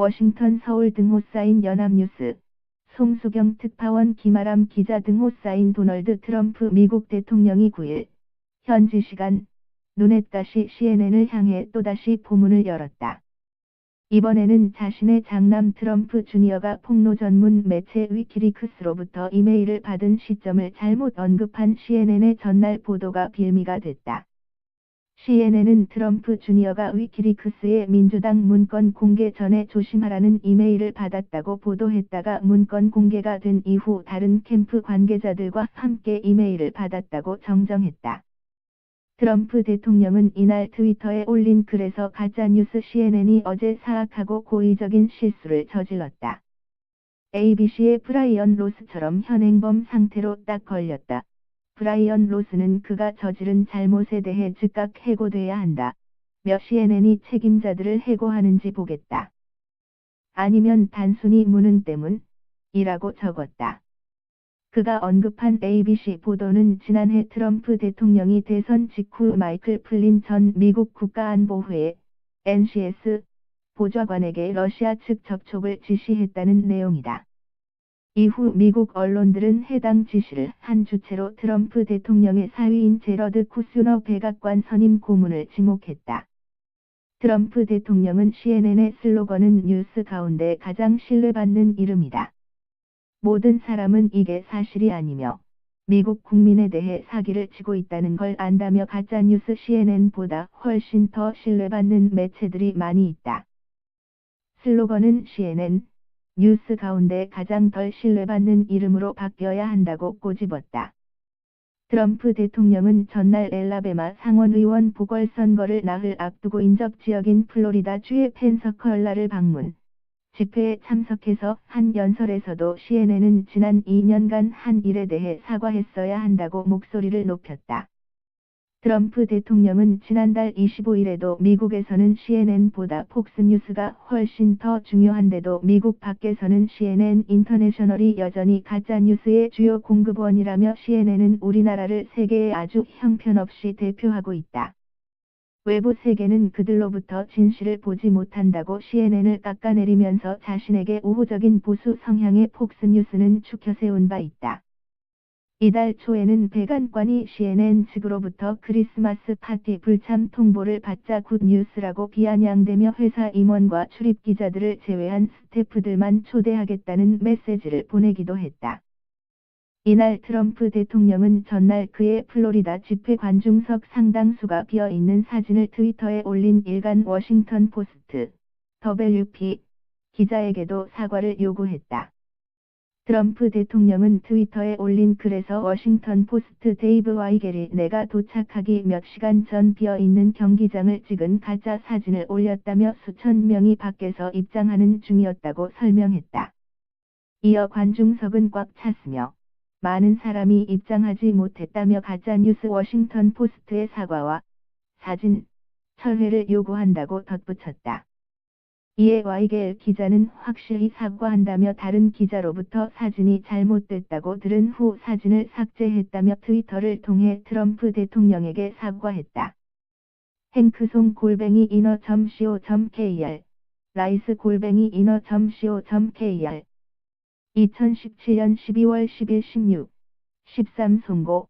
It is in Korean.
워싱턴 서울 등호 쌓인 연합뉴스, 송수경 특파원 김아람 기자 등호 쌓인 도널드 트럼프 미국 대통령이 9일 현지 시간 눈엣다시 CNN을 향해 또다시 포문을 열었다. 이번에는 자신의 장남 트럼프 주니어가 폭로 전문 매체 위키리크스로부터 이메일을 받은 시점을 잘못 언급한 CNN의 전날 보도가 빌미가 됐다. CNN은 트럼프 주니어가 위키리크스의 민주당 문건 공개 전에 조심하라는 이메일을 받았다고 보도했다가 문건 공개가 된 이후 다른 캠프 관계자들과 함께 이메일을 받았다고 정정했다. 트럼프 대통령은 이날 트위터에 올린 글에서 가짜뉴스 CNN이 어제 사악하고 고의적인 실수를 저질렀다. ABC의 브라이언 로스처럼 현행범 상태로 딱 걸렸다. 브라이언 로스는 그가 저지른 잘못에 대해 즉각 해고돼야 한다. 몇 CNN이 책임자들을 해고하는지 보겠다. 아니면 단순히 무능 때문? 이라고 적었다. 그가 언급한 ABC 보도는 지난해 트럼프 대통령이 대선 직후 마이클 플린 전 미국 국가안보회 NCS 보좌관에게 러시아 측 접촉을 지시했다는 내용이다. 이후 미국 언론들은 해당 지시를 한 주체로 트럼프 대통령의 사위인 제러드 쿠스너 백악관 선임 고문을 지목했다. 트럼프 대통령은 CNN의 슬로건은 뉴스 가운데 가장 신뢰받는 이름이다. 모든 사람은 이게 사실이 아니며 미국 국민에 대해 사기를 치고 있다는 걸 안다며 가짜뉴스 CNN보다 훨씬 더 신뢰받는 매체들이 많이 있다. 슬로건은 CNN, 뉴스 가운데 가장 덜 신뢰받는 이름으로 바뀌어야 한다고 꼬집었다. 트럼프 대통령은 전날 엘라베마 상원의원 보궐선거를 나흘 앞두고 인접 지역인 플로리다주의 펜서컬라를 방문. 집회에 참석해서 한 연설에서도 CNN은 지난 2년간 한 일에 대해 사과했어야 한다고 목소리를 높였다. 트럼프 대통령은 지난달 25일에도 미국에서는 CNN보다 폭스뉴스가 훨씬 더 중요한데도 미국 밖에서는 CNN 인터내셔널이 여전히 가짜뉴스의 주요 공급원이라며 CNN은 우리나라를 세계에 아주 형편없이 대표하고 있다. 외부 세계는 그들로부터 진실을 보지 못한다고 CNN을 깎아내리면서 자신에게 우호적인 보수 성향의 폭스뉴스는 추켜세운 바 있다. 이달 초에는 백안관이 CNN 측으로부터 크리스마스 파티 불참 통보를 받자 굿뉴스라고 비아냥대며 회사 임원과 출입 기자들을 제외한 스태프들만 초대하겠다는 메시지를 보내기도 했다. 이날 트럼프 대통령은 전날 그의 플로리다 집회 관중석 상당수가 비어 있는 사진을 트위터에 올린 일간 워싱턴 포스트, WP, 기자에게도 사과를 요구했다. 트럼프 대통령은 트위터에 올린 글에서 워싱턴 포스트 데이브 와이겔이 내가 도착하기 몇 시간 전 비어있는 경기장을 찍은 가짜 사진을 올렸다며 수천 명이 밖에서 입장하는 중이었다고 설명했다. 이어 관중석은 꽉 찼으며 많은 사람이 입장하지 못했다며 가짜뉴스 워싱턴 포스트의 사과와 사진, 철회를 요구한다고 덧붙였다. 이에 와이겔 기자는 확실히 사과한다며 다른 기자로부터 사진이 잘못됐다고 들은 후 사진을 삭제했다며 트위터를 통해 트럼프 대통령에게 사과했다. 행크송 골뱅이 인어.co.kr 라이스 골뱅이 인어.co.kr 2017년 12월 10일 16, 13 송고